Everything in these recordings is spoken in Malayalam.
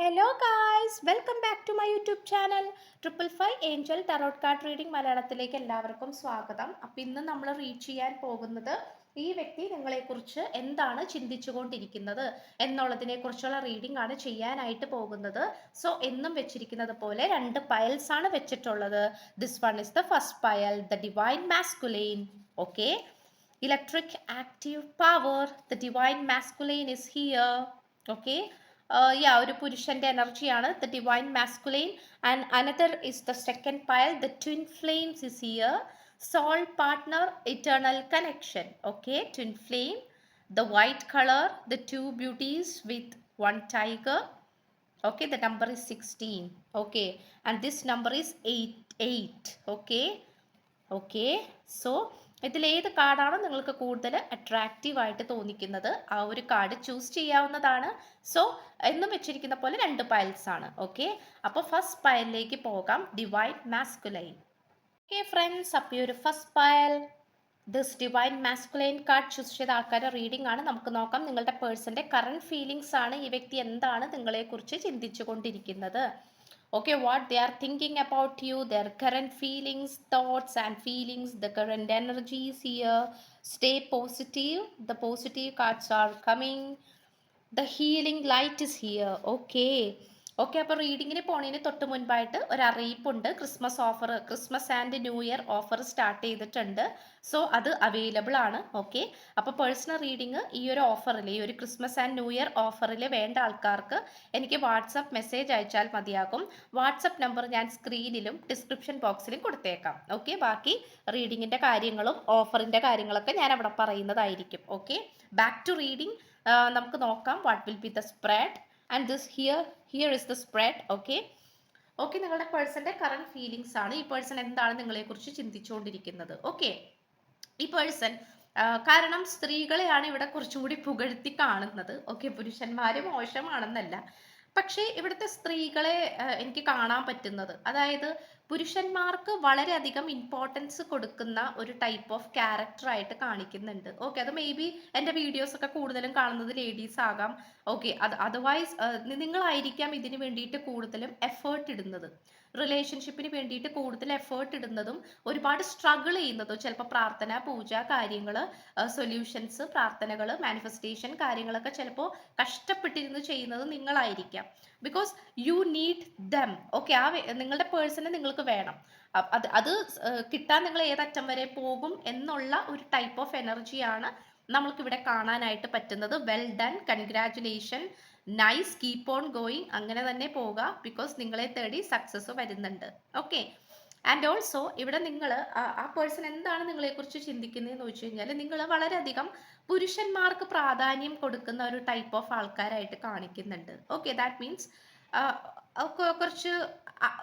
Hello guys welcome back to my YouTube channel triple five angel tarot card reading മലയാളത്തിലേക്ക് എല്ലാവർക്കും സ്വാഗതം. അപ്പം ഇന്ന് നമ്മൾ റീച്ച് ചെയ്യാൻ പോകുന്നത് ഈ വ്യക്തി നിങ്ങളെക്കുറിച്ച് എന്താണ് ചിന്തിച്ചുകൊണ്ടിരിക്കുന്നത് എന്നുള്ളതിനെ കുറിച്ചുള്ള റീഡിംഗ് ആണ് ചെയ്യാനായിട്ട് പോകുന്നത്. സോ എന്നും വെച്ചിരിക്കുന്നത് പോലെ രണ്ട് പയൽസ് ആണ് വെച്ചിട്ടുള്ളത്. This one is the first pile the divine masculine okay electric active power the divine masculine is here okay യാ ഒരു പുരുഷന്റെ എനർജിയാണ് the divine masculine and another is the second പയൽ the twin flames is here soul partner eternal connection okay twin flame the white color the two beauties with one tiger okay the number is 16 okay and this number is 8 8 okay okay so ഇതിൽ ഏത് കാർഡാണോ നിങ്ങൾക്ക് കൂടുതൽ അട്രാക്റ്റീവ് ആയിട്ട് തോന്നിക്കുന്നത് ആ ഒരു കാർഡ് ചൂസ് ചെയ്യാവുന്നതാണ്. സോ എന്നും വെച്ചിരിക്കുന്ന പോലെ രണ്ട് പയൽസ് ആണ്. ഓക്കെ അപ്പോൾ ഫസ്റ്റ് പയലിലേക്ക് പോകാം. ഡിവൈൻ മാസ്കുലൈൻ ഓക്കെ ഫ്രണ്ട്സ് അപ്പോൾ ഈ ഒരു first pile this divine masculine card choose ചെയ്ത ആൾക്കാരുടെ റീഡിംഗ് ആണ്. നമുക്ക് നോക്കാം നിങ്ങളുടെ പേഴ്സന്റെ കറണ്ട് ഫീലിങ്സ് ആണ് ഈ വ്യക്തി എന്താണ് നിങ്ങളെക്കുറിച്ച് ചിന്തിച്ചു കൊണ്ടിരിക്കുന്നത് okay what they are thinking about you their current feelings thoughts and feelings the current energies here. Stay positive. The positive cards are coming. The healing light is here. Okay okay അപ്പോൾ റീഡിങ്ങിന് പോണതിന് തൊട്ട് മുൻപായിട്ട് ഒരു അറിയിപ്പുണ്ട് Christmas offer Christmas and new year offer start ചെയ്തിട്ടുണ്ട്. സോ അത് അവൈലബിൾ ആണ്. ഓക്കെ അപ്പോൾ പേഴ്സണൽ റീഡിങ് ഈ ഒരു ഓഫറിൽ ഈ ഒരു ക്രിസ്മസ് ആൻഡ് ന്യൂ ഇയർ ഓഫറിൽ വേണ്ട ആൾക്കാർക്ക് എനിക്ക് വാട്സപ്പ് മെസ്സേജ് അയച്ചാൽ മതിയാകും. വാട്സപ്പ് നമ്പർ ഞാൻ സ്ക്രീനിലും ഡിസ്ക്രിപ്ഷൻ ബോക്സിലും കൊടുത്തേക്കാം. ഓക്കെ ബാക്കി റീഡിങ്ങിന്റെ കാര്യങ്ങളും ഓഫറിന്റെ കാര്യങ്ങളൊക്കെ ഞാൻ അവിടെ പറയുന്നതായിരിക്കും. ഓക്കെ ബാക്ക് ടു റീഡിങ് നമുക്ക് നോക്കാം. What will be the spread and this here here is the spread okay okay നിങ്ങളുടെ പേഴ്സന്റെ കറണ്ട് ഫീലിങ്സ് ആണ്. ഈ പേഴ്സൺ എന്താണ് നിങ്ങളെക്കുറിച്ച് ചിന്തിച്ചുകൊണ്ടിരിക്കുന്നത്? ഓക്കെ ഈ പേഴ്സൺ കാരണം സ്ത്രീകളെയാണ് ഇവിടെ കുറച്ചും കൂടി പുകഴ്ത്തി കാണുന്നത്. ഓക്കെ പുരുഷന്മാർ മോശമാണെന്നല്ല. പക്ഷേ ഇവിടുത്തെ സ്ത്രീകളെ എനിക്ക് കാണാൻ പറ്റുന്നത്. അതായത് പുരുഷന്മാർക്ക് വളരെയധികം ഇമ്പോർട്ടൻസ് കൊടുക്കുന്ന ഒരു ടൈപ്പ് ഓഫ് ക്യാരക്ടർ ആയിട്ട് കാണിക്കുന്നുണ്ട്. ഓക്കെ അത് മേ ബി എന്റെ വീഡിയോസ് ഒക്കെ കൂടുതലും കാണുന്നത് ലേഡീസ് ആകാം. ഓക്കെ അത് അതർവൈസ് നിങ്ങളായിരിക്കാം ഇതിന് വേണ്ടിയിട്ട് കൂടുതലും എഫേർട്ട് ഇടുന്നത്. റിലേഷൻഷിപ്പിന് വേണ്ടിയിട്ട് കൂടുതൽ എഫേർട്ട് ഇടുന്നതും ഒരുപാട് സ്ട്രഗിൾ ചെയ്യുന്നതും ചിലപ്പോൾ പ്രാർത്ഥന പൂജ കാര്യങ്ങൾ സൊല്യൂഷൻസ് പ്രാർത്ഥനകൾ മാനിഫെസ്റ്റേഷൻ കാര്യങ്ങളൊക്കെ ചിലപ്പോൾ കഷ്ടപ്പെട്ടിരുന്ന് ചെയ്യുന്നത് നിങ്ങളായിരിക്കാം. Because you need them okay ആ നിങ്ങളുടെ പേഴ്സണെ നിങ്ങൾക്ക് വേണം. അത് അത് കിട്ടാൻ നിങ്ങൾ ഏതറ്റം വരെ പോകും എന്നുള്ള ഒരു ടൈപ്പ് ഓഫ് എനർജിയാണ് നമ്മൾക്കിവിടെ കാണാനായിട്ട് പറ്റുന്നത്. Well done congratulation nice keep on going അങ്ങനെ തന്നെ പോവുക ബിക്കോസ് നിങ്ങളെ തേടി സക്സസ് വരുന്നുണ്ട്. ഓക്കെ ആൻഡ് ഓൾസോ ഇവിടെ നിങ്ങൾ ആ പേഴ്സൺ എന്താണ് നിങ്ങളെക്കുറിച്ച് ചിന്തിക്കുന്നതെന്ന് വെച്ച് കഴിഞ്ഞാൽ നിങ്ങൾ വളരെയധികം പുരുഷന്മാർക്ക് പ്രാധാന്യം കൊടുക്കുന്ന ഒരു ടൈപ്പ് ഓഫ് ആൾക്കാരായിട്ട് കാണിക്കുന്നുണ്ട്. ഓക്കെ ദാറ്റ് മീൻസ് കുറച്ച്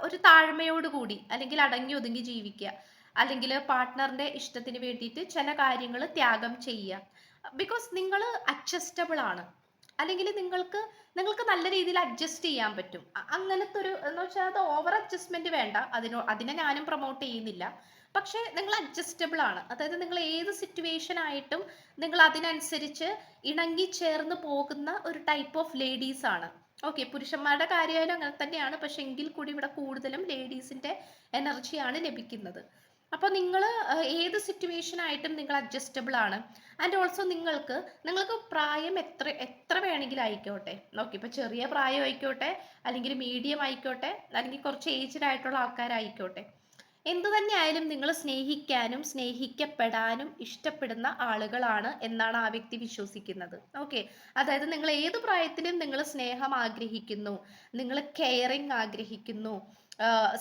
ഒരു താഴ്മയോട് കൂടി അല്ലെങ്കിൽ അടങ്ങി ഒതുങ്ങി ജീവിക്കുക. അല്ലെങ്കിൽ പാർട്ട്ണറിന്റെ ഇഷ്ടത്തിന് വേണ്ടിയിട്ട് ചില കാര്യങ്ങൾ ത്യാഗം ചെയ്യുക. ബിക്കോസ് നിങ്ങൾ അഡ്ജസ്റ്റബിൾ ആണ്. അല്ലെങ്കിൽ നിങ്ങൾക്ക് നിങ്ങൾക്ക് നല്ല രീതിയിൽ അഡ്ജസ്റ്റ് ചെയ്യാൻ പറ്റും. അങ്ങനത്തെ ഒരു എന്ന് വെച്ചാൽ അത് ഓവർ അഡ്ജസ്റ്റ്മെന്റ് വേണ്ട. അതിനോ അതിനെ ഞാനും പ്രൊമോട്ട് ചെയ്യുന്നില്ല. പക്ഷേ നിങ്ങൾ അഡ്ജസ്റ്റബിൾ ആണ്. അതായത് നിങ്ങൾ ഏത് സിറ്റുവേഷൻ ആയിട്ടും നിങ്ങൾ അതിനനുസരിച്ച് ഇണങ്ങി ചേർന്ന് പോകുന്ന ഒരു ടൈപ്പ് ഓഫ് ലേഡീസ് ആണ്. ഓക്കെ പുരുഷന്മാരുടെ കാര്യമായാലും അങ്ങനെ തന്നെയാണ്. പക്ഷെ എങ്കിൽ കൂടി ഇവിടെ കൂടുതലും ലേഡീസിന്റെ എനർജിയാണ് ലഭിക്കുന്നത്. അപ്പോൾ നിങ്ങൾ ഏത് സിറ്റുവേഷൻ ആയിട്ടും നിങ്ങൾ അഡ്ജസ്റ്റബിൾ ആണ്. ആൻഡ് ഓൾസോ നിങ്ങൾക്ക് നിങ്ങൾക്ക് പ്രായം എത്ര എത്ര വേണമെങ്കിലും ആയിക്കോട്ടെ. നോക്കി ഇപ്പോൾ ചെറിയ പ്രായം ആയിക്കോട്ടെ അല്ലെങ്കിൽ മീഡിയം ആയിക്കോട്ടെ അല്ലെങ്കിൽ കുറച്ച് ഏജ്ഡ് ആയിട്ടുള്ള ആൾക്കാരായിക്കോട്ടെ. എന്തു തന്നെ ആയാലും നിങ്ങൾ സ്നേഹിക്കാനും സ്നേഹിക്കപ്പെടാനും ഇഷ്ടപ്പെടുന്ന ആളുകളാണ് എന്നാണ് ആ വ്യക്തി വിശ്വസിക്കുന്നത്. ഓക്കെ അതായത് നിങ്ങൾ ഏത് പ്രായത്തിലും നിങ്ങൾ സ്നേഹം ആഗ്രഹിക്കുന്നു. നിങ്ങൾ കെയറിങ് ആഗ്രഹിക്കുന്നു.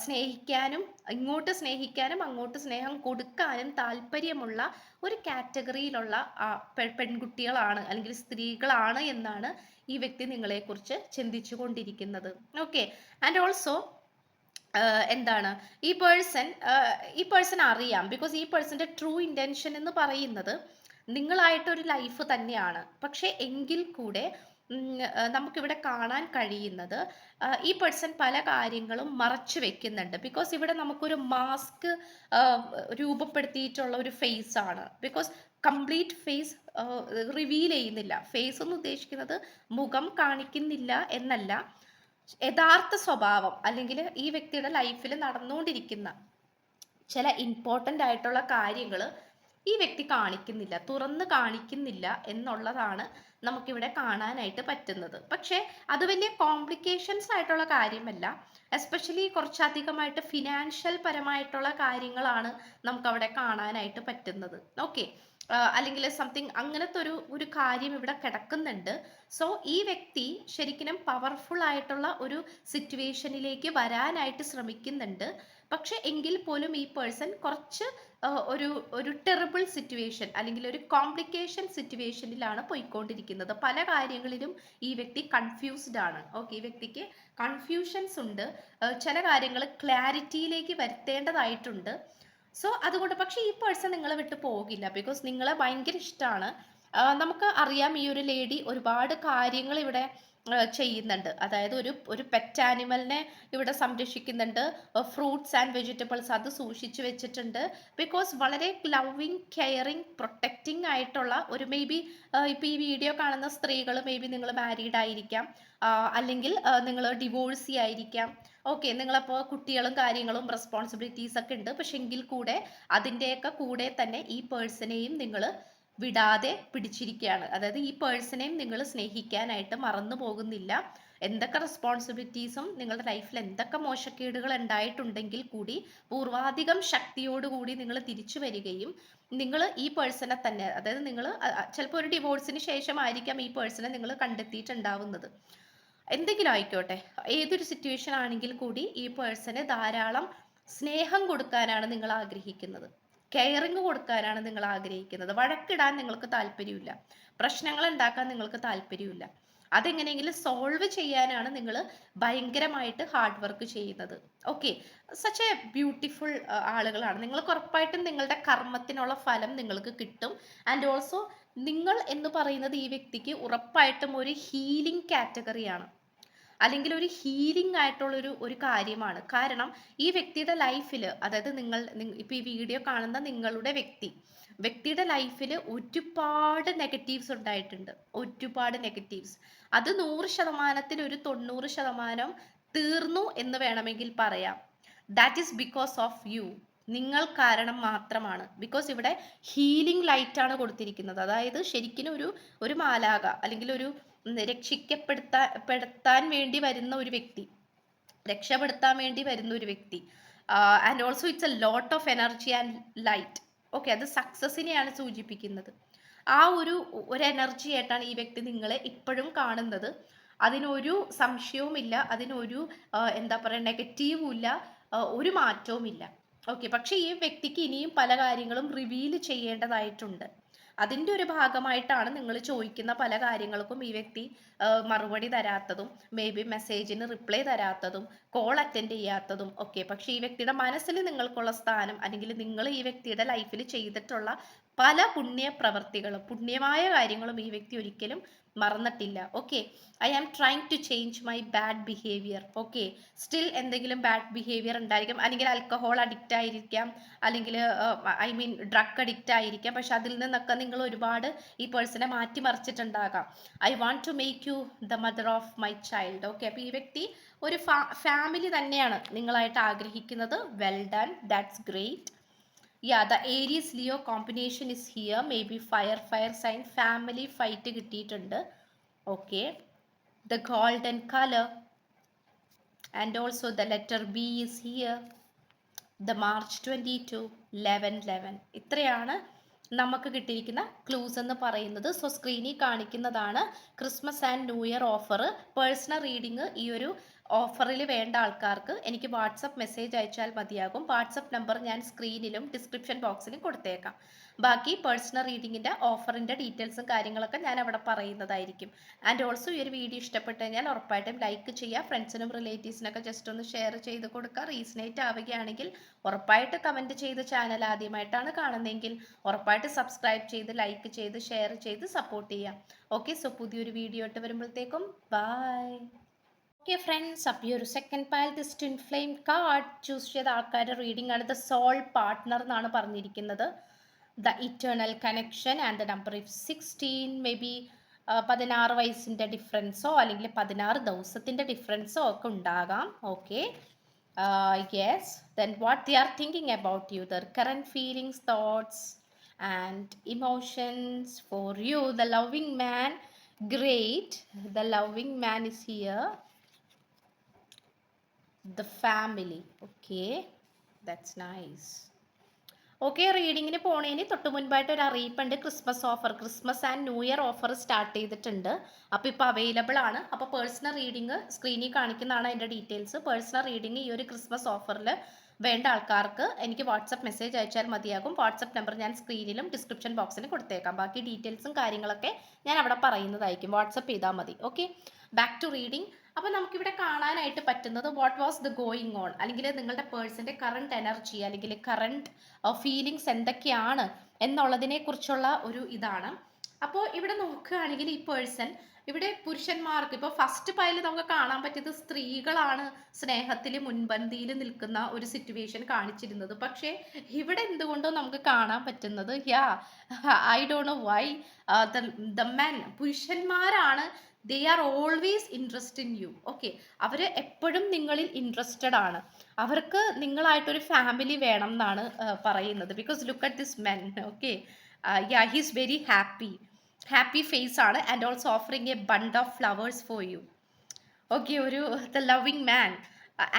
സ്നേഹിക്കാനും ഇങ്ങോട്ട് സ്നേഹിക്കാനും അങ്ങോട്ട് സ്നേഹം കൊടുക്കാനും താല്പര്യമുള്ള ഒരു കാറ്റഗറിയിലുള്ള പെൺകുട്ടികളാണ് അല്ലെങ്കിൽ സ്ത്രീകളാണ് എന്നാണ് ഈ വ്യക്തി നിങ്ങളെക്കുറിച്ച് ചിന്തിച്ചു കൊണ്ടിരിക്കുന്നത് ഓക്കെ ആൻഡ് ഓൾസോ എന്താണ്? ഈ പേഴ്സൺ ഈ പേഴ്സൺ അറിയാം. ബിക്കോസ് ഈ പേഴ്സന്റെ ട്രൂ ഇന്റൻഷൻ എന്ന് പറയുന്നത് നിങ്ങളായിട്ടൊരു ലൈഫ് തന്നെയാണ്. പക്ഷെ എങ്കിൽ കൂടെ നമുക്കിവിടെ കാണാൻ കഴിയുന്നത് ഈ പേഴ്സൺ പല കാര്യങ്ങളും മറച്ചു വെക്കുന്നുണ്ട്. ബിക്കോസ് ഇവിടെ നമുക്കൊരു മാസ്ക് രൂപപ്പെടുത്തിയിട്ടുള്ള ഒരു ഫേസ് ആണ്. ബിക്കോസ് കംപ്ലീറ്റ് ഫേസ് റിവീൽ ചെയ്യുന്നില്ല. ഫേസ് എന്ന് ഉദ്ദേശിക്കുന്നത് മുഖം കാണിക്കുന്നില്ല എന്നല്ല യഥാർത്ഥ സ്വഭാവം അല്ലെങ്കിൽ ഈ വ്യക്തിയുടെ ലൈഫിൽ നടന്നുകൊണ്ടിരിക്കുന്ന ചില ഇമ്പോർട്ടന്റ് ആയിട്ടുള്ള കാര്യങ്ങൾ ഈ വ്യക്തി കാണിക്കുന്നില്ല തുറന്ന് കാണിക്കുന്നില്ല എന്നുള്ളതാണ് നമുക്കിവിടെ കാണാനായിട്ട് പറ്റുന്നത്. പക്ഷേ അത് വലിയ കോംപ്ലിക്കേഷൻസ് ആയിട്ടുള്ള കാര്യമല്ല. എസ്പെഷ്യലി കുറച്ചധികമായിട്ട് ഫിനാൻഷ്യൽ പരമായിട്ടുള്ള കാര്യങ്ങളാണ് നമുക്കവിടെ കാണാനായിട്ട് പറ്റുന്നത്. ഓക്കെ അല്ലെങ്കിൽ സംതിങ് അങ്ങനത്തെ ഒരു ഒരു കാര്യം ഇവിടെ കിടക്കുന്നുണ്ട്. സോ ഈ വ്യക്തി ശരിക്കും പവർഫുൾ ആയിട്ടുള്ള ഒരു സിറ്റുവേഷനിലേക്ക് വരാനായിട്ട് ശ്രമിക്കുന്നുണ്ട്. പക്ഷെ എങ്കിൽ പോലും ഈ പേഴ്സൺ കുറച്ച് ഒരു ഒരു ടെറിബിൾ സിറ്റുവേഷൻ അല്ലെങ്കിൽ ഒരു കോംപ്ലിക്കേഷൻ സിറ്റുവേഷനിലാണ് പോയിക്കൊണ്ടിരിക്കുന്നത്. പല കാര്യങ്ങളിലും ഈ വ്യക്തി കൺഫ്യൂസ്ഡ് ആണ്. ഓക്കെ ഈ വ്യക്തിക്ക് കൺഫ്യൂഷൻസ് ഉണ്ട്. ചില കാര്യങ്ങൾ ക്ലാരിറ്റിയിലേക്ക് വരുത്തേണ്ടതായിട്ടുണ്ട്. സോ അതുകൊണ്ട് പക്ഷേ ഈ പേഴ്സൺ നിങ്ങളെ വിട്ട് പോകില്ല. ബിക്കോസ് നിങ്ങളെ ഭയങ്കര ഇഷ്ടമാണ്. നമുക്ക് അറിയാം ഈ ഒരു ലേഡി ഒരുപാട് കാര്യങ്ങൾ ഇവിടെ ചെയ്യുന്നുണ്ട്. അതായത് ഒരു ഒരു പെറ്റ് ആനിമലിനെ ഇവിടെ സംരക്ഷിക്കുന്നുണ്ട്. ഫ്രൂട്ട്സ് ആൻഡ് വെജിറ്റബിൾസ് അത് സൂക്ഷിച്ചു വെച്ചിട്ടുണ്ട്. ബിക്കോസ് വളരെ ലവിങ് കെയറിങ് പ്രൊട്ടക്റ്റിംഗ് ആയിട്ടുള്ള ഒരു മേ ബി ഈ വീഡിയോ കാണുന്ന സ്ത്രീകൾ മേ ബി നിങ്ങൾ മാരീഡ് ആയിരിക്കാം അല്ലെങ്കിൽ നിങ്ങൾ ഡിവോഴ്സി ആയിരിക്കാം. ഓക്കെ നിങ്ങളപ്പോൾ കുട്ടികളും കാര്യങ്ങളും റെസ്പോൺസിബിലിറ്റീസ് ഒക്കെ ഉണ്ട്. പക്ഷെ എങ്കിൽ കൂടെ അതിന്റെയൊക്കെ കൂടെ തന്നെ ഈ പേഴ്സണെയും നിങ്ങൾ വിടാതെ പിടിച്ചിരിക്കുകയാണ്. അതായത് ഈ പേഴ്സണെയും നിങ്ങൾ സ്നേഹിക്കാനായിട്ട് മറന്നു പോകുന്നില്ല. എന്തൊക്കെ റെസ്പോൺസിബിലിറ്റീസും നിങ്ങളുടെ ലൈഫിൽ എന്തൊക്കെ മോശക്കേടുകൾ ഉണ്ടായിട്ടുണ്ടെങ്കിൽ കൂടി പൂർവാധികം ശക്തിയോടുകൂടി നിങ്ങൾ തിരിച്ചു വരികയും നിങ്ങൾ ഈ പേഴ്സണെ തന്നെ അതായത് നിങ്ങൾ ചിലപ്പോൾ ഒരു ഡിവോഴ്സിന് ശേഷമായിരിക്കാം ഈ പേഴ്സണെ നിങ്ങൾ കണ്ടെത്തിയിട്ടുണ്ടാവുന്നത്. എന്തെങ്കിലും ആയിക്കോട്ടെ. ഏതൊരു സിറ്റുവേഷൻ ആണെങ്കിൽ കൂടി ഈ പേഴ്സണെ ധാരാളം സ്നേഹം കൊടുക്കാനാണ് നിങ്ങൾ ആഗ്രഹിക്കുന്നത്. കെയറിങ് കൊടുക്കാനാണ് നിങ്ങൾ ആഗ്രഹിക്കുന്നത്. വഴക്കിടാൻ നിങ്ങൾക്ക് താല്പര്യമില്ല. പ്രശ്നങ്ങൾ ഉണ്ടാക്കാൻ നിങ്ങൾക്ക് താല്പര്യമില്ല. അതെങ്ങനെയെങ്കിലും സോൾവ് ചെയ്യാനാണ് നിങ്ങൾ ഭയങ്കരമായിട്ട് ഹാർഡ് വർക്ക് ചെയ്യുന്നത്. ഓക്കെ സച്ച് എ ബ്യൂട്ടിഫുൾ ആളുകളാണ്. നിങ്ങൾക്ക് ഉറപ്പായിട്ടും നിങ്ങളുടെ കർമ്മത്തിനുള്ള ഫലം നിങ്ങൾക്ക് കിട്ടും. ആൻഡ് ഓൾസോ നിങ്ങൾ എന്ന് പറയുന്നത് ഈ വ്യക്തിക്ക് ഉറപ്പായിട്ടും ഒരു ഹീലിംഗ് കാറ്റഗറിയാണ് അല്ലെങ്കിൽ ഒരു ഹീലിംഗ് ആയിട്ടുള്ളൊരു ഒരു കാര്യമാണ്. കാരണം ഈ വ്യക്തിയുടെ ലൈഫിൽ അതായത് നിങ്ങൾ ഇപ്പോൾ ഈ വീഡിയോ കാണുന്ന നിങ്ങളുടെ വ്യക്തി വ്യക്തിയുടെ ലൈഫിൽ ഒരുപാട് നെഗറ്റീവ്സ് ഉണ്ടായിട്ടുണ്ട്. ഒരുപാട് നെഗറ്റീവ്സ് അത് നൂറ് ശതമാനത്തിൽ ഒരു തൊണ്ണൂറ് ശതമാനം തീർന്നു എന്ന് വേണമെങ്കിൽ പറയാം. That is because of you നിങ്ങൾ കാരണം മാത്രമാണ്. ബിക്കോസ് ഇവിടെ ഹീലിംഗ് ലൈറ്റ് ആണ് കൊടുത്തിരിക്കുന്നത്. അതായത് ശരിക്കും ഒരു ഒരു മാലാക അല്ലെങ്കിൽ ഒരു രക്ഷിക്കപ്പെടുത്താൻ വേണ്ടി വരുന്ന ഒരു വ്യക്തി. രക്ഷപ്പെടുത്താൻ വേണ്ടി വരുന്ന ഒരു വ്യക്തി. And also it's a lot of energy and light okay അത് സക്സസിനെയാണ് സൂചിപ്പിക്കുന്നത്. ആ ഒരു ഒരു എനർജി ആയിട്ടാണ് ഈ വ്യക്തി നിങ്ങളെ ഇപ്പോഴും കാണുന്നത്. അതിനൊരു സംശയവുമില്ല അതിനൊരു എന്താ പറയുക നെഗറ്റീവും ഇല്ല ഒരു മാറ്റവും ഇല്ല ഓക്കെ പക്ഷേ ഈ വ്യക്തിക്ക് ഇനിയും പല കാര്യങ്ങളും റിവീൽ ചെയ്യേണ്ടതായിട്ടുണ്ട്. അതിന്റെ ഒരു ഭാഗമായിട്ടാണ് നിങ്ങൾ ചോദിക്കുന്ന പല കാര്യങ്ങൾക്കും ഈ വ്യക്തി മറുപടി തരാത്തതും മേ ബി മെസ്സേജിന് റിപ്ലൈ തരാത്തതും കോൾ അറ്റൻഡ് ചെയ്യാത്തതും ഒക്കെ. പക്ഷേ ഈ വ്യക്തിയുടെ മനസ്സിൽ നിങ്ങൾക്കുള്ള സ്ഥാനം അല്ലെങ്കിൽ നിങ്ങൾ ഈ വ്യക്തിയുടെ ലൈഫിൽ ചെയ്തിട്ടുള്ള പല പുണ്യ പ്രവർത്തികളും പുണ്യമായ കാര്യങ്ങളും ഈ വ്യക്തി ഒരിക്കലും മറന്നിട്ടില്ല. Okay I am trying to change my bad behaviour okay still എന്തെങ്കിലും ബാഡ് ബിഹേവിയർ ഉണ്ടായിരിക്കാം. അല്ലെങ്കിൽ ആൽക്കഹോൾ അഡിക്റ്റ് ആയിരിക്കാം. അല്ലെങ്കിൽ ഐ മീൻ ഡ്രഗ് അഡിക്റ്റ് ആയിരിക്കാം. പക്ഷെ അതിൽ നിന്നൊക്കെ നിങ്ങൾ ഒരുപാട് ഈ പേഴ്സണെ മാറ്റിമറിച്ചിട്ടുണ്ടാകാം I want to make you the mother of my child okay അപ്പോൾ ഈ വ്യക്തി ഒരു ഫാമിലി തന്നെയാണ് നിങ്ങളായിട്ട് ആഗ്രഹിക്കുന്നത്. Well done that's great yeah the Aries Leo combination is here may be fire fire sign family fight കിട്ടിയിട്ടുണ്ട്. Okay the golden colour and also the letter B is here the March twenty two eleven eleven ഇത്രയാണ് നമുക്ക് കിട്ടിയിരിക്കുന്ന ക്ലൂസ് എന്ന് പറയുന്നത്. സോ സ്ക്രീനിൽ കാണിക്കുന്നതാണ് Christmas and new year offer personal reading ഈ ഒരു ഓഫറിൽ വേണ്ട ആൾക്കാർക്ക് എനിക്ക് വാട്സപ്പ് മെസ്സേജ് അയച്ചാൽ മതിയാകും. വാട്സപ്പ് നമ്പർ ഞാൻ സ്ക്രീനിലും ഡിസ്ക്രിപ്ഷൻ ബോക്സിലും കൊടുത്തേക്കാം. ബാക്കി പേഴ്സണൽ റീഡിങ്ങിന്റെ ഓഫറിന്റെ ഡീറ്റെയിൽസും കാര്യങ്ങളൊക്കെ ഞാൻ അവിടെ പറയുന്നതായിരിക്കും. ആൻഡ് ഓൾസോ ഈ ഒരു വീഡിയോ ഇഷ്ടപ്പെട്ട് കഴിഞ്ഞാൽ ഉറപ്പായിട്ടും ലൈക്ക് ചെയ്യുക. ഫ്രണ്ട്സിനും റിലേറ്റീവ്സിനൊക്കെ ജസ്റ്റ് ഒന്ന് ഷെയർ ചെയ്ത് കൊടുക്കുക. റീസണേറ്റ് ആവുകയാണെങ്കിൽ ഉറപ്പായിട്ട് കമന്റ് ചെയ്ത് ചാനൽ ആദ്യമായിട്ടാണ് കാണുന്നതെങ്കിൽ ഉറപ്പായിട്ട് സബ്സ്ക്രൈബ് ചെയ്ത് ലൈക്ക് ചെയ്ത് ഷെയർ ചെയ്ത് സപ്പോർട്ട് ചെയ്യുക. ഓക്കെ സോ പുതിയൊരു വീഡിയോ ഇട്ട് വരുമ്പോഴത്തേക്കും. ബൈ ഓക്കെ ഫ്രണ്ട്സ് അപ്പോൾ ഈ ഒരു second pile this twin flame card choose ചെയ്ത ആൾക്കാരുടെ റീഡിംഗ് ആണ്. ദ സോൾ പാർട്ട്ണർ എന്നാണ് പറഞ്ഞിരിക്കുന്നത്. The eternal connection and the number if sixteen may be പതിനാറ് വയസ്സിന്റെ ഡിഫറൻസോ അല്ലെങ്കിൽ പതിനാറ് ദിവസത്തിന്റെ ഡിഫറൻസോ ഒക്കെ ഉണ്ടാകാം. Okay yes then what they are thinking about you their current feelings thoughts and emotions for you the loving man great the loving man is here the family okay that's nice okay റീഡിങ്ങിന് പോണേന് തൊട്ട് മുൻപായിട്ട് ഒരു അറിയിപ്പുണ്ട്. Christmas offer Christmas and new year offer start ചെയ്തിട്ടുണ്ട്. അപ്പോൾ ഇപ്പോൾ അവൈലബിൾ ആണ്. അപ്പോൾ പേഴ്സണൽ റീഡിങ് സ്ക്രീനിൽ കാണിക്കുന്നതാണ് അതിന്റെ ഡീറ്റെയിൽസ് പേഴ്സണൽ റീഡിങ് ഈ ഒരു ക്രിസ്മസ് ഓഫറിൽ വേണ്ട ആൾക്കാർക്ക് എനിക്ക് വാട്സപ്പ് മെസ്സേജ് അയച്ചാൽ മതിയാകും. വാട്സപ്പ് നമ്പർ ഞാൻ സ്ക്രീനിലും ഡിസ്ക്രിപ്ഷൻ ബോക്സിലും കൊടുത്തേക്കാം. ബാക്കി ഡീറ്റെയിൽസും കാര്യങ്ങളൊക്കെ ഞാൻ അവിടെ പറയുന്നതായിരിക്കും. വാട്സപ്പ് ചെയ്താൽ മതി. ഓക്കെ ബാക്ക് ടു റീഡിങ് അപ്പോൾ നമുക്കിവിടെ കാണാനായിട്ട് പറ്റുന്നത് what was the going on അല്ലെങ്കിൽ നിങ്ങളുടെ പേഴ്സന്റെ കറണ്ട് എനർജി അല്ലെങ്കിൽ കറണ്ട് ഫീലിങ്സ് എന്തൊക്കെയാണ് എന്നുള്ളതിനെ കുറിച്ചുള്ള ഒരു ഇതാണ്. അപ്പോൾ ഇവിടെ നോക്കുകയാണെങ്കിൽ ഈ പേഴ്സൺ ഇവിടെ പുരുഷന്മാർക്ക് ഇപ്പോൾ ഫസ്റ്റ് പൈൽ നമുക്ക് കാണാൻ പറ്റിയത് സ്ത്രീകളാണ് സ്നേഹത്തിൽ മുൻപന്തിയിൽ നിൽക്കുന്ന ഒരു സിറ്റുവേഷൻ കാണിച്ചിരുന്നത്. പക്ഷേ ഇവിടെ എന്തുകൊണ്ടോ നമുക്ക് കാണാൻ പറ്റുന്നത് yeah I don't know why the men പുരുഷന്മാരാണ് they are always interest in you okay അവർ എപ്പോഴും നിങ്ങളിൽ ഇൻട്രസ്റ്റഡ് ആണ്. അവർക്ക് നിങ്ങളായിട്ടൊരു ഫാമിലി വേണം എന്നാണ് പറയുന്നത്. Because look at this men okay yeah he's very happy happy face ആണ് and also offering a bunch of flowers for you okay ഒരു the loving man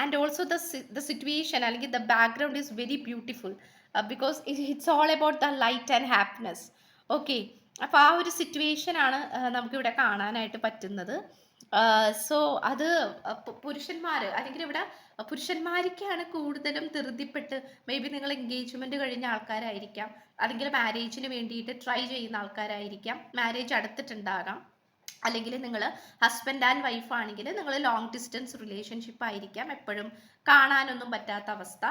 and also the the situation അല്ലെങ്കിൽ the background is very beautiful because it's all about the light and happiness okay അപ്പോൾ ആ ഒരു സിറ്റുവേഷനാണ് നമുക്കിവിടെ കാണാനായിട്ട് പറ്റുന്നത്. സോ അത് പുരുഷന്മാർ അല്ലെങ്കിൽ ഇവിടെ പുരുഷന്മാരിക്കാണ് കൂടുതലും ധൃതിപ്പെട്ട് മേ ബി നിങ്ങൾ എൻഗേജ്മെന്റ് കഴിഞ്ഞ ആൾക്കാരായിരിക്കാം അല്ലെങ്കിൽ മാരേജിന് വേണ്ടിയിട്ട് ട്രൈ ചെയ്യുന്ന ആൾക്കാരായിരിക്കാം മാരേജ് അടുത്തിട്ടുണ്ടാകാം അല്ലെങ്കിൽ നിങ്ങൾ ഹസ്ബൻഡ് ആൻഡ് വൈഫ് ആണെങ്കിൽ നിങ്ങൾ ലോങ് ഡിസ്റ്റൻസ് റിലേഷൻഷിപ്പ് ആയിരിക്കാം എപ്പോഴും കാണാനൊന്നും പറ്റാത്ത അവസ്ഥ.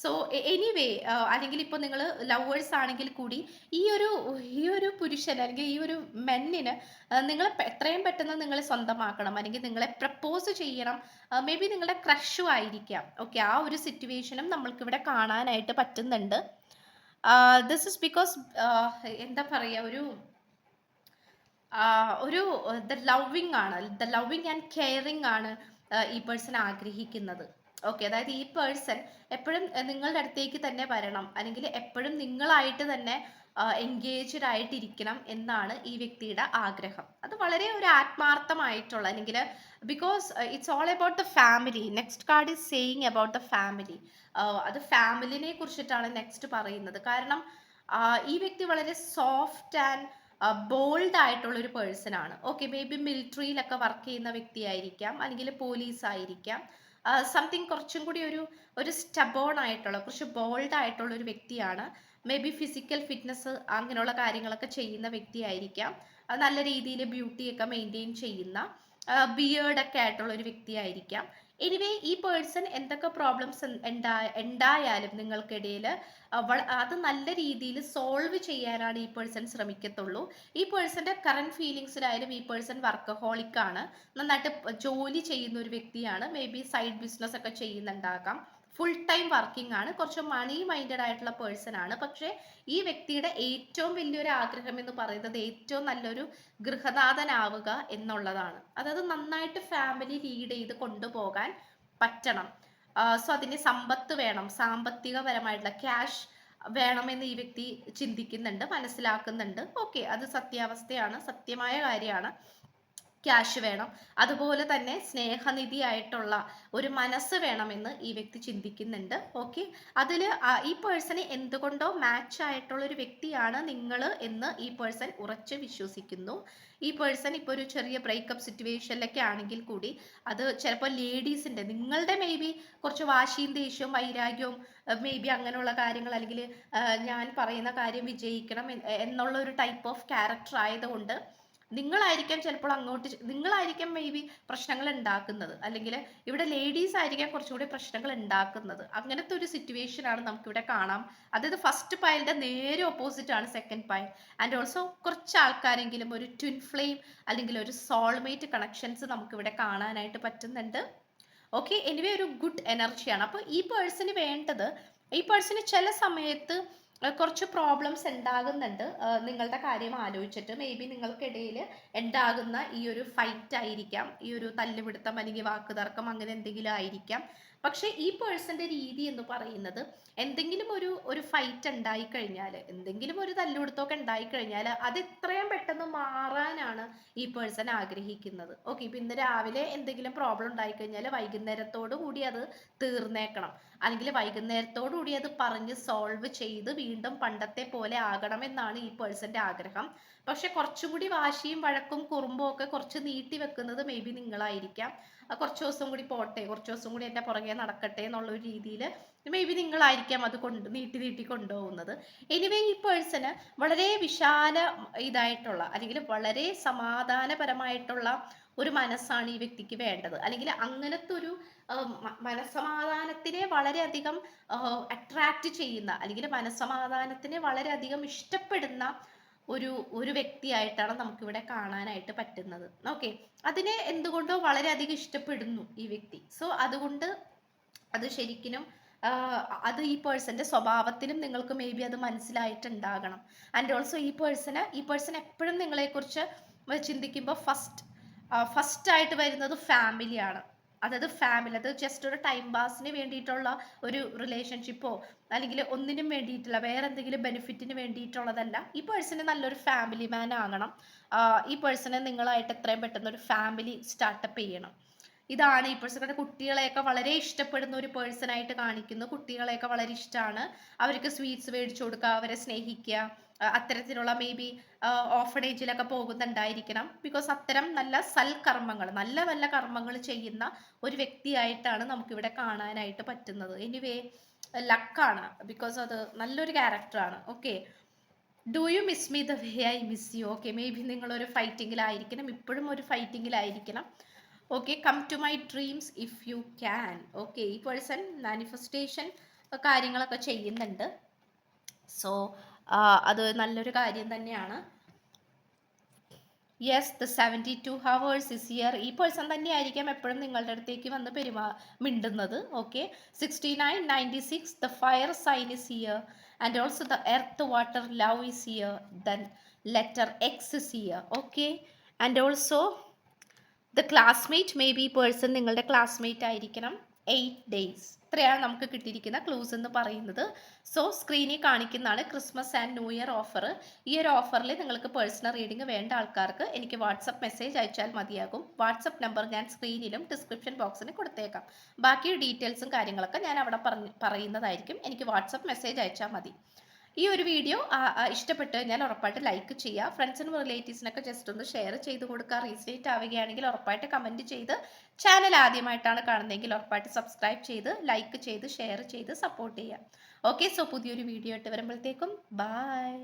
സോ എനിവേ അല്ലെങ്കിൽ ഇപ്പോൾ നിങ്ങൾ ലവേഴ്സ് ആണെങ്കിൽ കൂടി ഈ ഒരു ഈ ഒരു പുരുഷൻ അല്ലെങ്കിൽ ഈ ഒരു മെന്നിന് നിങ്ങൾ എത്രയും പെട്ടെന്ന് നിങ്ങൾ സ്വന്തമാക്കണം. അല്ലെങ്കിൽ നിങ്ങളെ പ്രപ്പോസ് ചെയ്യണം. മേ ബി നിങ്ങളുടെ ക്രഷും ആയിരിക്കാം. ഓക്കെ ആ ഒരു സിറ്റുവേഷനും നമ്മൾക്കിവിടെ കാണാനായിട്ട് പറ്റുന്നുണ്ട്. ദിസ് ഇസ് ബിക്കോസ് എന്താ പറയുക ഒരു ഒരു ദ ലവിങ് ആണ്. ദ ലവിങ് ആൻഡ് കെയറിങ് ആണ് ഈ പേഴ്സൺ ആഗ്രഹിക്കുന്നത്. ഓക്കെ അതായത് ഈ പേഴ്സൺ എപ്പോഴും നിങ്ങളുടെ അടുത്തേക്ക് തന്നെ വരണം. അല്ലെങ്കിൽ എപ്പോഴും നിങ്ങളായിട്ട് തന്നെ എൻഗേജ്ഡ് ആയിട്ടിരിക്കണം എന്നാണ് ഈ വ്യക്തിയുടെ ആഗ്രഹം. അത് വളരെ ഒരു ആത്മാർത്ഥമായിട്ടുള്ള അല്ലെങ്കിൽ because it's all about the family next card is saying about the family അത് ഫാമിലിനെ കുറിച്ചിട്ടാണ് നെക്സ്റ്റ് പറയുന്നത്. കാരണം ഈ വ്യക്തി വളരെ സോഫ്റ്റ് ആൻഡ് ബോൾഡ് ആയിട്ടുള്ള ഒരു പേഴ്സൺ ആണ്. ഓക്കെ മേ ബി മിലിറ്ററിയിലൊക്കെ വർക്ക് ചെയ്യുന്ന വ്യക്തിയായിരിക്കാം. അല്ലെങ്കിൽ പോലീസ് ആയിരിക്കാം. സംതിങ് കുറച്ചും കൂടി ഒരു ഒരു സ്റ്റബോൺ ആയിട്ടുള്ള കുറച്ച് ബോൾഡ് ആയിട്ടുള്ള ഒരു വ്യക്തിയാണ്. മേ ബി ഫിസിക്കൽ ഫിറ്റ്നസ് അങ്ങനെയുള്ള കാര്യങ്ങളൊക്കെ ചെയ്യുന്ന വ്യക്തിയായിരിക്കാം. നല്ല രീതിയിൽ ബ്യൂട്ടിയൊക്കെ മെയിന്റെയിൻ ചെയ്യുന്ന ബിയേർഡൊക്കെ ആയിട്ടുള്ള ഒരു വ്യക്തിയായിരിക്കാം. എനിവേ ഈ പേഴ്സൺ എന്തൊക്കെ പ്രോബ്ലംസ് ഉണ്ടായാലും നിങ്ങൾക്കിടയിൽ അത് നല്ല രീതിയിൽ സോൾവ് ചെയ്യാനാണ് ഈ പേഴ്സൺ ശ്രമിക്കത്തുള്ളൂ. ഈ പേഴ്സന്റെ കറണ്ട് ഫീലിങ്സിലായാലും ഈ പേഴ്സൺ വർക്കഹോളിക് ആണ്. നന്നായിട്ട് ജോലി ചെയ്യുന്ന ഒരു വ്യക്തിയാണ്. മേ ബി സൈഡ് ബിസിനസ് ഒക്കെ ചെയ്യുന്നുണ്ടാകാം. ഫുൾ ടൈം വർക്കിംഗ് ആണ്. കുറച്ച് മണി മൈൻഡഡ് ആയിട്ടുള്ള പേഴ്സൺ ആണ്. പക്ഷേ ഈ വ്യക്തിയുടെ ഏറ്റവും വലിയൊരു ആഗ്രഹം എന്ന് പറയുന്നത് ഏറ്റവും നല്ലൊരു ഗൃഹനാഥനാവുക എന്നുള്ളതാണ്. അതായത് നന്നായിട്ട് ഫാമിലി ലീഡ് ചെയ്ത് കൊണ്ടുപോകാൻ പറ്റണം. സോ അതിന് സമ്പത്ത് വേണം. സാമ്പത്തികപരമായിട്ടുള്ള ക്യാഷ് വേണമെന്ന് ഈ വ്യക്തി ചിന്തിക്കുന്നുണ്ട് മനസ്സിലാക്കുന്നുണ്ട്. ഓക്കെ അത് സത്യാവസ്ഥയാണ് സത്യമായ കാര്യമാണ്. ക്യാഷ് വേണം. അതുപോലെ തന്നെ സ്നേഹനിധി ആയിട്ടുള്ള ഒരു മനസ്സ് വേണമെന്ന് ഈ വ്യക്തി ചിന്തിക്കുന്നുണ്ട്. ഓക്കെ അതിൽ ഈ പേഴ്സണ് എന്തുകൊണ്ടോ മാച്ച് ആയിട്ടുള്ള ഒരു വ്യക്തിയാണ് നിങ്ങൾ എന്ന് ഈ പേഴ്സൺ ഉറച്ച് വിശ്വസിക്കുന്നു. ഈ പേഴ്സൺ ഇപ്പോൾ ഒരു ചെറിയ ബ്രേക്കപ്പ് സിറ്റുവേഷനിലൊക്കെ ആണെങ്കിൽ കൂടി അത് ചിലപ്പോൾ ലേഡീസിന്റെ നിങ്ങളുടെ മേ ബി കുറച്ച് വാശിയും ദേഷ്യവും വൈരാഗ്യവും മേ ബി അങ്ങനെയുള്ള കാര്യങ്ങൾ അല്ലെങ്കിൽ ഞാൻ പറയുന്ന കാര്യം വിജയിക്കണം എന്നുള്ള ഒരു ടൈപ്പ് ഓഫ് ക്യാരക്ടർ ആയതുകൊണ്ട് നിങ്ങളായിരിക്കാം ചിലപ്പോൾ അങ്ങോട്ട് നിങ്ങളായിരിക്കാം മേ ബി പ്രശ്നങ്ങൾ ഉണ്ടാക്കുന്നത്. അല്ലെങ്കിൽ ഇവിടെ ലേഡീസ് ആയിരിക്കാം കുറച്ചുകൂടി പ്രശ്നങ്ങൾ ഉണ്ടാക്കുന്നത്. അങ്ങനത്തെ ഒരു സിറ്റുവേഷൻ ആണ് നമുക്കിവിടെ കാണാം. അതായത് ഫസ്റ്റ് പൈലിന്റെ നേരെ ഓപ്പോസിറ്റ് ആണ് സെക്കൻഡ് പൈൽ ആൻഡ് ഓൾസോ കുറച്ച് ആൾക്കാരെങ്കിലും ഒരു ട്വിൻ ഫ്ലെയിം അല്ലെങ്കിൽ ഒരു സോൾമേറ്റ് കണക്ഷൻസ് നമുക്കിവിടെ കാണാനായിട്ട് പറ്റുന്നുണ്ട്. ഓക്കെ എനിവേ ഒരു ഗുഡ് എനർജിയാണ് അപ്പോൾ ഈ പേഴ്സണിന് വേണ്ടത് ഈ പേഴ്സണ് ചില സമയത്ത് കുറച്ച് പ്രോബ്ലംസ് ഉണ്ടാകുന്നുണ്ട്. നിങ്ങളുടെ കാര്യം ആലോചിച്ചിട്ട് മേ ബി നിങ്ങൾക്കിടയിൽ ഉണ്ടാകുന്ന ഈ ഒരു ഫൈറ്റ് ആയിരിക്കാം. ഈ ഒരു തല്ലുപിടുത്തം അല്ലെങ്കിൽ വാക്കുതർക്കം അങ്ങനെ എന്തെങ്കിലും ആയിരിക്കാം. പക്ഷെ ഈ പേഴ്സന്റെ രീതി എന്ന് പറയുന്നത് എന്തെങ്കിലും ഒരു ഒരു ഫൈറ്റ് ഉണ്ടായി കഴിഞ്ഞാൽ എന്തെങ്കിലും ഒരു തല്ലുകൊടുത്തൊക്കെ ഉണ്ടായി കഴിഞ്ഞാൽ അത് എത്രയും പെട്ടെന്ന് മാറാനാണ് ഈ പേഴ്സൺ ആഗ്രഹിക്കുന്നത്. ഓക്കെ ഇപ്പൊ ഇന്ന് രാവിലെ എന്തെങ്കിലും പ്രോബ്ലം ഉണ്ടായി കഴിഞ്ഞാൽ വൈകുന്നേരത്തോടു കൂടി അത് തീർന്നേക്കണം. അല്ലെങ്കിൽ വൈകുന്നേരത്തോടു കൂടി അത് പറഞ്ഞ് സോൾവ് ചെയ്ത് വീണ്ടും പണ്ടത്തെ പോലെ ആകണമെന്നാണ് ഈ പേഴ്സന്റെ ആഗ്രഹം. പക്ഷെ കുറച്ചും കൂടി വാശിയും വഴക്കും കുറുമ്പും ഒക്കെ കുറച്ച് നീട്ടി വെക്കുന്നത് മേ ബി നിങ്ങളായിരിക്കാം. കുറച്ച് ദിവസം കൂടി പോട്ടെ കുറച്ച് ദിവസം കൂടി എന്റെ പുറകെ നടക്കട്ടെ എന്നുള്ള ഒരു രീതിയിൽ മേ ബി നിങ്ങളായിരിക്കാം അത് കൊണ്ട് നീട്ടി നീട്ടി കൊണ്ടുപോകുന്നത്. എനിവേ ഈ പേഴ്സണ് വളരെ വിശാല ഇതായിട്ടുള്ള അല്ലെങ്കിൽ വളരെ സമാധാനപരമായിട്ടുള്ള ഒരു മനസ്സാണ് ഈ വ്യക്തിക്ക് വേണ്ടത്. അല്ലെങ്കിൽ അങ്ങനത്തെ ഒരു മനസ്സമാധാനത്തിനെ വളരെയധികം അട്രാക്റ്റ് ചെയ്യുന്ന അല്ലെങ്കിൽ മനസ്സമാധാനത്തിനെ വളരെയധികം ഇഷ്ടപ്പെടുന്ന ഒരു ഒരു വ്യക്തിയായിട്ടാണ് നമുക്കിവിടെ കാണാനായിട്ട് പറ്റുന്നത്. ഓക്കെ അതിനെ എന്തുകൊണ്ടോ വളരെയധികം ഇഷ്ടപ്പെടുന്നു ഈ വ്യക്തി. സോ അതുകൊണ്ട് അത് ശരിക്കും അത് ഈ പേഴ്സന്റെ സ്വഭാവത്തിലും നിങ്ങൾക്ക് മേ ബി അത് മനസ്സിലായിട്ടുണ്ടാകണം. ആൻഡ് ഓൾസോ ഈ പേഴ്സണ് ഈ പേഴ്സൺ എപ്പോഴും നിങ്ങളെക്കുറിച്ച് ചിന്തിക്കുമ്പോൾ ഫസ്റ്റ് ഫസ്റ്റ് ആയിട്ട് വരുന്നത് ഫാമിലിയാണ് അതായത് ഫാമിലി അത് ജസ്റ്റ് ഒരു ടൈം പാസിന് വേണ്ടിയിട്ടുള്ള ഒരു റിലേഷൻഷിപ്പോ അല്ലെങ്കിൽ ഒന്നിനും വേണ്ടിയിട്ടുള്ള വേറെ എന്തെങ്കിലും ബെനിഫിറ്റിന് വേണ്ടിയിട്ടുള്ളതല്ല. ഈ പേഴ്സണ് നല്ലൊരു ഫാമിലി മാൻ ആകണം. ഈ പേഴ്സണെ നിങ്ങളായിട്ട് എത്രയും പെട്ടെന്ന് ഒരു ഫാമിലി സ്റ്റാർട്ടപ്പ് ചെയ്യണം. ഇതാണ് ഈ പേഴ്സൺ കുട്ടികളെയൊക്കെ വളരെ ഇഷ്ടപ്പെടുന്ന ഒരു പേഴ്സൺ ആയിട്ട് കാണിക്കുന്നു. കുട്ടികളെയൊക്കെ വളരെ ഇഷ്ടമാണ് അവർക്ക് സ്വീറ്റ്സ് മേടിച്ചു കൊടുക്കുക അവരെ സ്നേഹിക്കുക. അത്തരത്തിലുള്ള മേ ബി ഓഫണേജിലൊക്കെ പോകുന്നുണ്ടായിരിക്കണം. ബിക്കോസ് അത്തരം നല്ല സൽക്കർമ്മങ്ങൾ നല്ല നല്ല കർമ്മങ്ങൾ ചെയ്യുന്ന ഒരു വ്യക്തിയായിട്ടാണ് നമുക്കിവിടെ കാണാനായിട്ട് പറ്റുന്നത്. എനിവേ ലക്കാണ്. ബിക്കോസ് അത് നല്ലൊരു ക്യാരക്ടറാണ് okay do you miss me the way I miss you okay may be നിങ്ങളൊരു ഫൈറ്റിങ്ങിലായിരിക്കണം ഇപ്പോഴും ഒരു ഫൈറ്റിങ്ങിലായിരിക്കണം okay come to my dreams if you can okay ഈ പേഴ്സൺ മാനിഫെസ്റ്റേഷൻ കാര്യങ്ങളൊക്കെ ചെയ്യുന്നുണ്ട്. സോ അത് നല്ലൊരു കാര്യം തന്നെയാണ്. Yes the seventy two hours is here ഈ പേഴ്സൺ തന്നെയായിരിക്കാം എപ്പോഴും നിങ്ങളുടെ അടുത്തേക്ക് വന്ന് പെരുമാ മിണ്ടുന്നത്. Okay sixty nine ninety six the fire sign is here and also the earth water love is here then letter X is here okay and also the classmate may be person നിങ്ങളുടെ ക്ലാസ്മേറ്റ് ആയിരിക്കണം. എയ്റ്റ് ഡേയ്സ് ഇത്രയാണ് നമുക്ക് കിട്ടിയിരിക്കുന്ന ക്ലൂസ് എന്ന് പറയുന്നത്. സോ സ്ക്രീനിൽ കാണിക്കുന്നതാണ് Christmas and new year offer ഈ ഒരു ഓഫറിൽ നിങ്ങൾക്ക് പേഴ്സണൽ റീഡിംഗ് വേണ്ട ആൾക്കാർക്ക് എനിക്ക് വാട്സപ്പ് മെസ്സേജ് അയച്ചാൽ മതിയാകും. വാട്സപ്പ് നമ്പർ ഞാൻ സ്ക്രീനിലും ഡിസ്ക്രിപ്ഷൻ ബോക്സിന് കൊടുത്തേക്കാം. ബാക്കി ഡീറ്റെയിൽസും കാര്യങ്ങളൊക്കെ ഞാൻ അവിടെ പറഞ്ഞ് പറയുന്നതായിരിക്കും. എനിക്ക് വാട്സപ്പ് മെസ്സേജ് അയച്ചാൽ മതി. ഈ ഒരു വീഡിയോ ഇഷ്ടപ്പെട്ട് ഞാൻ ഉറപ്പായിട്ട് ലൈക്ക് ചെയ്യുക ഫ്രണ്ട്സിനും റിലേറ്റീവ്സിനൊക്കെ ജസ്റ്റ് ഒന്ന് ഷെയർ ചെയ്ത് കൊടുക്കുക റീസേറ്റ് ആവുകയാണെങ്കിൽ ഉറപ്പായിട്ട് കമന്റ് ചെയ്ത് ചാനൽ ആദ്യമായിട്ടാണ് കാണുന്നതെങ്കിൽ ഉറപ്പായിട്ട് സബ്സ്ക്രൈബ് ചെയ്ത് ലൈക്ക് ചെയ്ത് ഷെയർ ചെയ്ത് സപ്പോർട്ട് ചെയ്യുക ഓക്കെ സോ പുതിയൊരു വീഡിയോ ഇട്ട് വരുമ്പോഴത്തേക്കും ബായ്